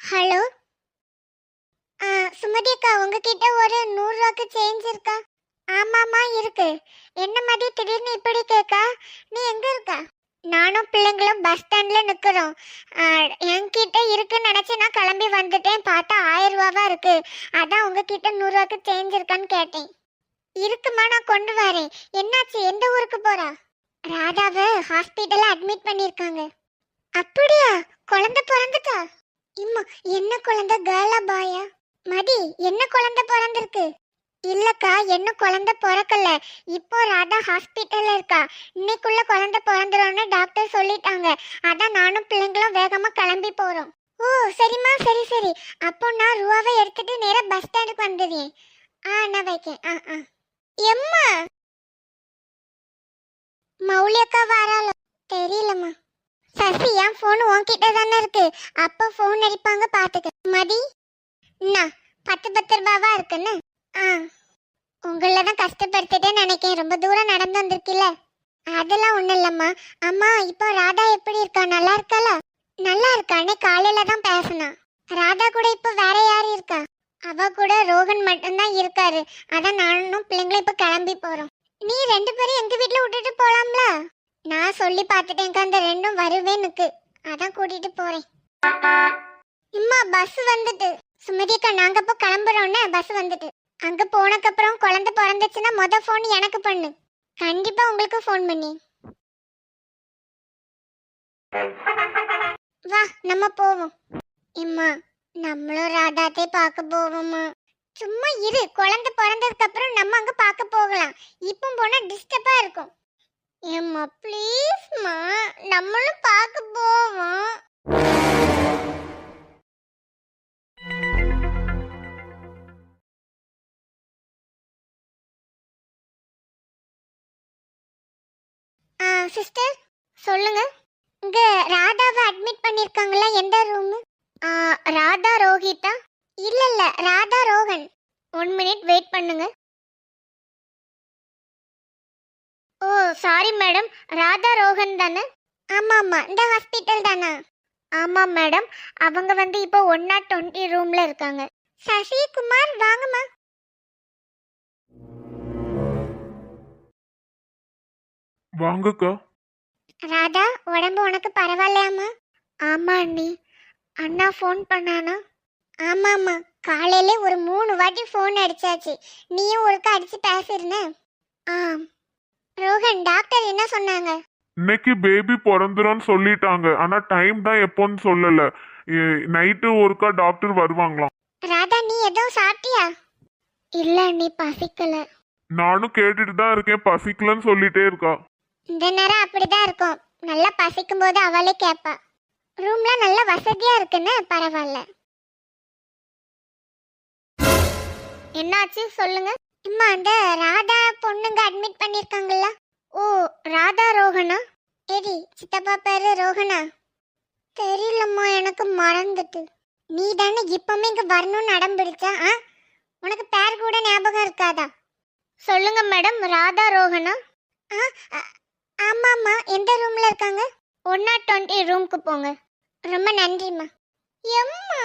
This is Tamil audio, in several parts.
ஹலோ ஆ சுமதி அக்கா உங்ககிட்ட ஒரு நூறுரூவாக்கு சேஞ்ச் இருக்கா? ஆமாம்மா இருக்கு. என்ன மாதிரி திடீர்னு இப்படி கேட்கா நீ எங்க இருக்க? நானும் பிள்ளைங்களும் பஸ் ஸ்டாண்ட்ல நிற்கிறோம் என்கிட்ட இருக்குன்னு நினச்சி நான் கிளம்பி வந்துட்டேன். பார்த்தா ஆயிரம் ரூபாவா இருக்கு. அதான் உங்ககிட்ட நூறுரூவாக்கு சேஞ்ச் இருக்கான்னு கேட்டேன். இருக்குமா நான் கொண்டு வரேன். என்னாச்சு? எந்த ஊருக்கு போறா? ராதாவை ஹாஸ்பிட்டல்ல அட்மிட் பண்ணிருக்காங்க. அப்படியா? குழந்தை பிறந்துட்டா? இம்மா என்ன குழந்தை? கேர்ளா பாயா மதி என்ன குழந்தை பிறந்திருக்கு? இல்லக்கா என்ன குழந்தை பிறக்கல. இப்போ ராதா ஹாஸ்பிட்டல்ல இருக்கா. இன்னைக்குள்ள குழந்தை பிறந்துரும்னு டாக்டர் சொல்லிட்டாங்க. அதான் நானும் பிள்ளைங்களும் வேகமா கிளம்பி போறோம். ஓ சரிம்மா சரி சரி. அப்போ நான் ரூபாவை எடுத்துட்டு நேரா பஸ் ஸ்டாண்டுக்கு வந்துடுறேன். ஆ நான் வைக்கேன். ஆ ஆ. எம்மா! மௌலி அக்கா வராளோ? தெரியலம்மா. சசி என் ஃபோன் உன்கிட்ட தானே இருக்கு. அப்போ ஃபோன் அடிப்பாங்க பாத்துக்க. மதி என்ன பத்து பத்து ரூபாவா இருக்குன்னு? ஆ. உங்கள தான் கஷ்டப்படுத்திட்டே நினைக்கேன். ரொம்ப தூரம் நடந்து வந்திருக்கில்ல. அதெல்லாம் ஒன்றும் இல்லைம்மா. அம்மா இப்போ ராதா எப்படி இருக்கா? நல்லா இருக்காளா? நல்லா இருக்கா. காலையில தான் பேசினா. ராதா கூட இப்போ வேற யார் இருக்கா? அவ கூட ரோகன் மட்டும்தான் இருக்காரு. அதான் நானும் பிள்ளைங்களும் இப்போ கிளம்பி போகிறோம் நீ ரெண்டு பேரும் எங்க வீட்ல விட்டுட்டு போலாம்ல? நான் சொல்லி பார்த்துட்டேன் அந்த ரெண்டும் வருவேனுக்கு அதான் கூட்டிட்டு போறேன். இம்மா பஸ் வந்துட்டு. சுமதிக்கா நாங்க இப்போ கிளம்புறோன்னு பஸ் வந்துட்டு. அங்க போனக்கப்புறம் குழந்தை பிறந்துச்சுன்னா மொத ஃபோன் எனக்கு பண்ணு. கண்டிப்பா உங்களுக்கு ஃபோன் பண்ணி. வா நம்ம போவோம். இம்மா நம்மளும் ராதாத்தை பார்க்க போவோமா சும்மா இரு. குழந்தை பிறந்ததுக்கு அப்புறம் நம்ம அங்க பார்க்க போகலாம். இப்போ போனா டிஸ்டர்பா இருக்கும். ஏம்மா ப்ளீஸ்மா நம்மளும் பார்க்க போவோம். சிஸ்டர் சொல்லுங்க. இங்க ராதாவை அட்மிட் பண்ணிருக்காங்களா? எந்த ரூம் ராதா ரோஹிதா? இல்ல இல்ல Radha Rohan one minute wait பண்ணுங்க. Oh sorry madam. Radha Rohan தானே? ஆமா ஆமா இந்த ஹாஸ்பிட்டல் தானா? ஆமா மேடம். அவங்க வந்து இப்போ ஒன் நாட் டுவெண்ட்டி ரூம்ல இருக்காங்க. சசிகுமார் வாங்கம்மா. வாங்கக்கா. ராதா உடம்பு உனக்கு பரவாயில்லையாம்மா? ஆமா அண்ணி. அண்ணா ஃபோன் பண்ணானா? ஆமாம்மா. காலையில ஒரு மூணு வாட்டி ஃபோன் அடிச்சாச்சு. நீயும் ஒருக்கா அடிச்சு பேசிருந்த. ஆ ரோகன் டாக்டர் என்ன சொன்னாங்க? இன்னைக்கு பேபி பிறந்துரும்னு சொல்லிட்டாங்க. ஆனா டைம் தான் எப்போன்னு சொல்லல. நைட்டு ஒருக்கா டாக்டர் வருவாங்களாம். ராதா நீ எதுவும் சாப்பிட்டியா? இல்ல நீ பசிக்கல. நானும் கேட்டுட்டு தான் இருக்கேன். பசிக்கலன்னு சொல்லிட்டே இருக்கா. இந்த நேரம் அப்படிதான் இருக்கும். நல்லா பசிக்கும் போது அவளே கேட்பா ரூம்ல நல்ல வசதியா இருக்குன்னு பரவாயில்ல. என்னாச்சு சொல்லுங்க. இம்மா அந்த ராதா பொண்ணுங்க அட்மிட் பண்ணிருக்காங்கல்ல? ஓ ராதா ரோகனா எடி சித்தப்பா பேரு ரோகனா தெரியலம்மா எனக்கு மறந்துட்டு. நீ தானே இப்பவுமே இங்க வரணும்னு அடம் பிடிச்சா ஆ? உனக்கு பேர் கூட ஞாபகம் இருக்காதா? சொல்லுங்க மேடம் ராதா ரோகனா ஆ ஆமாம்மா எந்த ரூம்ல இருக்காங்க? ஒன் நாட் டுவெண்ட்டி ரூம்க்கு போங்க. ரொம்ப நன்றிம்மா. எம்மா!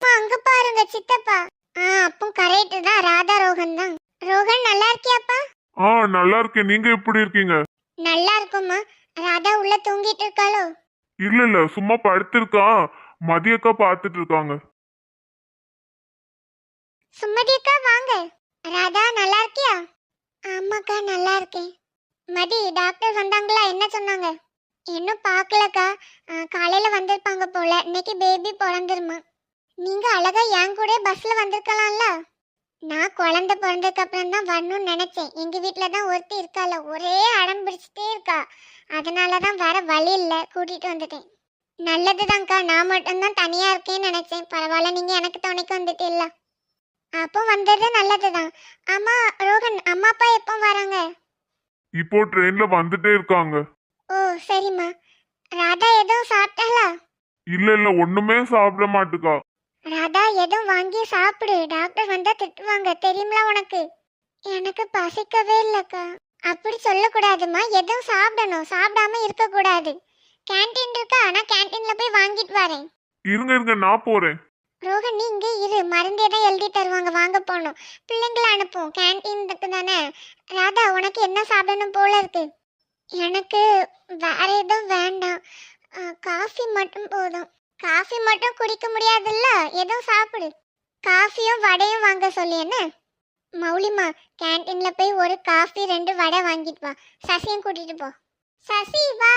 அங்க பாருங்க சித்தப்பா. ஆ அப்போ கரெக்ட் தான். ராதா ரோகன் தான். ரோகன் நல்லா இருக்கியாப்பா? ஆ நல்லா இருக்கேன். நீங்க எப்படி இருக்கீங்க? நல்லா இருக்கும்மா. ராதா உள்ள தூங்கிட்டு இருக்காளோ? இல்ல இல்ல சும்மா படுத்திருக்கா. மதியக்கா பார்த்துட்டு இருக்காங்க. சுமதி அக்கா வாங்க. ராதா நல்லா இருக்கியா? ஆமாக்கா நல்லா இருக்கேன். மதி டாக்டர் வந்தாங்களா? என்ன சொன்னாங்க? இன்னும் பார்க்கலக்கா. காலையில வந்திருப்பாங்க போல. இன்னைக்கு பேபி பிறந்துருமா? நீங்க அழகா என் கூட பஸ்ல வந்திருக்கலாம்ல? நான் குழந்தை பிறந்ததுக்கு அப்புறம் தான் வரணும்னு நினைச்சேன். எங்க வீட்ல தான் ஒருத்தி இருக்கால ஒரே அடம் பிடிச்சிட்டே இருக்கா. அதனால தான் வேற வழி இல்லை. கூட்டிட்டு வந்துட்டேன். நல்லதுதான்க்கா. நான் மட்டும்தான் தனியா இருக்கேன்னு நினைச்சேன். பரவாயில்ல. நீங்க எனக்கு துணைக்கு வந்துட்டீல்ல. அப்போ வந்தது நல்லதுதான். ஆமா ரோகன் அம்மா அப்பா எப்போ வராங்க? இப்போ ட்ரெயின்ல வந்துட்டே இருக்காங்க. ஓ சரிம்மா. ராதா எதுவும் சாப்பிட்டாளா? இல்ல இல்ல. ஒண்ணுமே சாப்பிட மாட்டுக்கா. ராதா எதுவும் வாங்கி சாப்பிடு. டாக்டர் வந்தா திட்டுவாங்க. தெரியுங்களா உனக்கு? எனக்கு பசிக்கவே இல்லக்கா. அப்படி சொல்லக்கூடாதும்மா. எதுவும் சாப்பிடணும். சாப்பிடாம இருக்கக்கூடாது. கேண்டீன் இருக்கா. ஆனா கேண்டீன்ல போய் வாங்கிட்டு வரேன். இருங்க இருங்க. நான் போறேன். ரோகன் நீ இங்கே இரு. மருந்து எதாவது எழுதி தருவாங்க. வாங்க போகணும். பிள்ளைங்கள அனுப்புவோம். கேண்டீனுக்கு தானே? ராதா உனக்கு என்ன சாப்பிடணும் போல இருக்கு? எனக்கு வேற எதுவும் வேண்டாம். காஃபி மட்டும் போதும். காஃபி மட்டும் குடிக்க முடியாதுல்ல? ஏதோ சாப்பிடு. காஃபியும் வடையும் வாங்க சொல்லி என்ன? மௌலிமா கேன்டீன்ல போய் ஒரு காஃபி ரெண்டு வடை வாங்கிட்டு வா. சசியும் கூட்டிட்டு போ. சசி வா.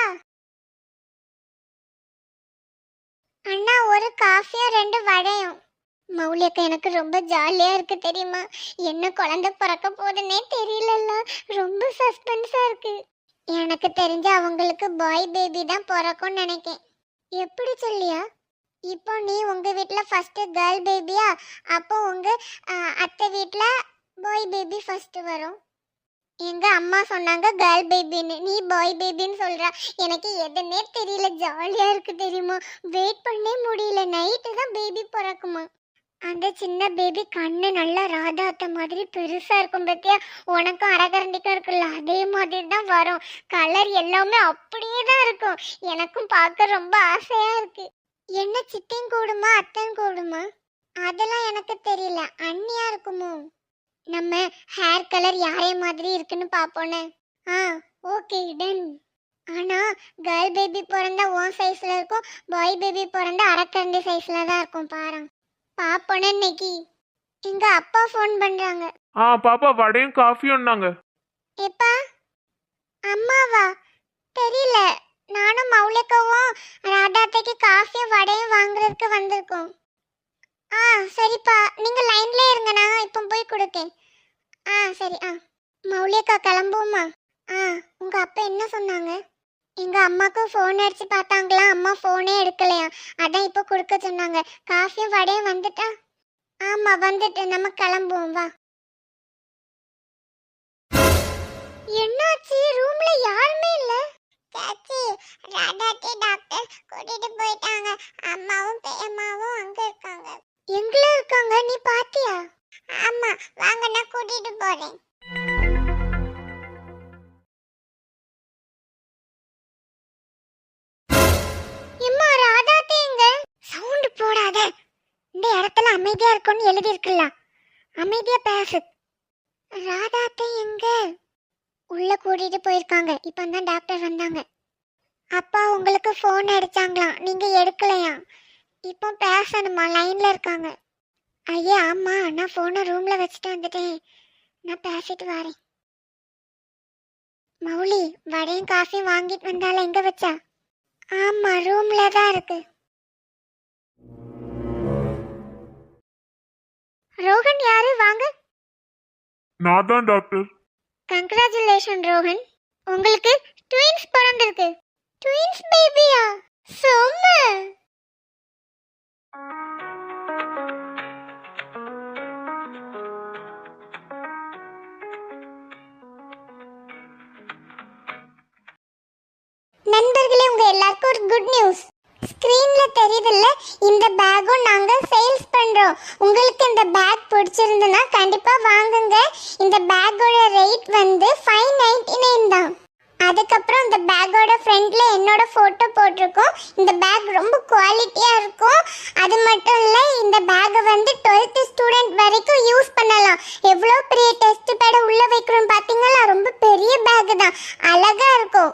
அண்ணா ஒரு காஃபியும் ரெண்டு வடையும். மௌலியக்கா எனக்கு ரொம்ப ஜாலியா இருக்கு தெரியுமா? என்ன குழந்தை பிறக்க போகுதுன்னே தெரியலல்ல. ரொம்ப சஸ்பென்ஸா இருக்கு. எனக்கு தெரிஞ்ச அவங்களுக்கு பாய் பேபி தான் பிறக்கும்னு நினைக்கேன். எப்படி சொல்லியா? இப்போ நீ உங்க வீட்டில் ஃபர்ஸ்ட் கேர்ள் பேபியா அப்போ உங்க அத்தை வீட்டில் பாய் பேபி ஃபர்ஸ்ட் வரும். எங்க அம்மா சொன்னாங்க கேர்ள் பேபின்னு நீ பாய் பேபின்னு சொல்ற. எனக்கு எதுன்னே தெரியல. ஜாலியா இருக்கு தெரியுமா? வெயிட் பண்ணே முடியல. நைட்டு தான் பேபி பிறக்குமா? அந்த சின்ன பேபி கண்ணு நல்லா ராதாத்த மாதிரி பெருசா இருக்கும் பத்தியா? உனக்கும் அரகரண்டிக்கும் இருக்குல்ல அதே மாதிரி தான் வரும். கலர் எல்லாமே அப்படியே தான் இருக்கும். எனக்கும் பார்க்க ரொம்ப ஆசையா இருக்கு. என்ன சித்தியும் கூடுமா அத்தையும் கூடுமா? அதெல்லாம் எனக்கு தெரியல. அண்ணியா இருக்குமோ? நம்ம ஹேர் கலர் யாரே மாதிரி இருக்குன்னு பார்ப்போனே ஆ ஓகே டன் ஆனா கேர்ள் பேபி பிறந்தா ஓன் சைஸ்ல இருக்கும் பாய் பேபி பிறந்தா அரக்கரண்டி சைஸ்ல தான் இருக்கும் பாரு பாப்போன்னு இன்னைக்கு. எங்க அப்பா ஃபோன் பண்றாங்க. ஆ பாப்பா வடையும் காஃபியும் நாங்க எப்பா அம்மாவா? தெரியல. நானும் மௌலிகாவும் ராதாத்தைக்கு காஃபியும் வடையும் வாங்குறதுக்கு வந்திருக்கோம். ஆ சரிப்பா. நீங்க லைன்ல இருங்க. நான் இப்போ போய் கொடுக்கேன். ஆ சரி ஆ. மௌலிகா கிளம்புவோமா? ஆ உங்க அப்பா என்ன சொன்னாங்க? எங்க அம்மாக்கு ஃபோன் அடிச்சு பார்த்தாங்களா? அம்மா ஃபோனே எடுக்கலையா? அதான் இப்போ கொடுக்க சொன்னாங்க. காஃபியும் வடையும் வந்துட்டா? ஆமா வந்துட்டு. நம்ம கிளம்புவோம் வா. என்னாச்சு? ரூம்ல யாருமே இல்ல? சாச்சி ராதாட்டி டாக்டர் கூட்டிட்டு போயிட்டாங்க. அம்மாவும் பெரியம்மாவும் அங்க இருக்காங்க. எங்கல இருக்காங்க? நீ பாத்தியா? ஆமா வாங்க நான் கூட்டிட்டு போறேன். அமைதியா இருக்கும்னு எழுதியிருக்குல்ல அமைதியா பேசு. ராதாத்தை எங்க? உள்ள கூட்டிட்டு போயிருக்காங்க. இப்போ தான் டாக்டர் வந்தாங்க. அப்பா உங்களுக்கு ஃபோன் அடிச்சாங்களாம். நீங்க எடுக்கலையா? இப்போ பேசணுமா? லைன்ல இருக்காங்க. ஐயா ஆமா. நான் ஃபோனை ரூம்ல வச்சுட்டு வந்துட்டேன். நான் பேசிட்டு வரேன். மௌலி வடையும் காஃபியும் வாங்கிட்டு வந்தால எங்க வச்சா? ஆமா ரூம்ல தான் இருக்கு. ரோகன் யாரு? வாங்க. நான் தான் டாக்டர். கங்க்ராச்சுலேஷன் ரோஹன். உங்களுக்கு ட்வின்ஸ் பிறந்திருக்கு. ட்வின்ஸ் பேபியா செம்ம. வரும். உங்களுக்கு இந்த பேக் பிடிச்சிருந்ததுன்னா கண்டிப்பாக வாங்குங்க. இந்த பேக்கோட ரேட் வந்து ஃபைவ் நைன்டி நைன் தான். அதுக்கப்புறம் இந்த பேக்கோட ஃப்ரண்ட்ல என்னோட ஃபோட்டோ போட்டிருக்கோம். இந்த பேக் ரொம்ப குவாலிட்டியாக இருக்கும். அது மட்டும் இல்லை இந்த பேக்கை வந்து 12th ஸ்டூடெண்ட் வரைக்கும் யூஸ் பண்ணலாம். எவ்வளோ பெரிய டெஸ்ட் பேடை உள்ளே வைக்கிறோம் பாத்தீங்களா? ரொம்ப பெரிய பேக் தான். அழகாக இருக்கும்.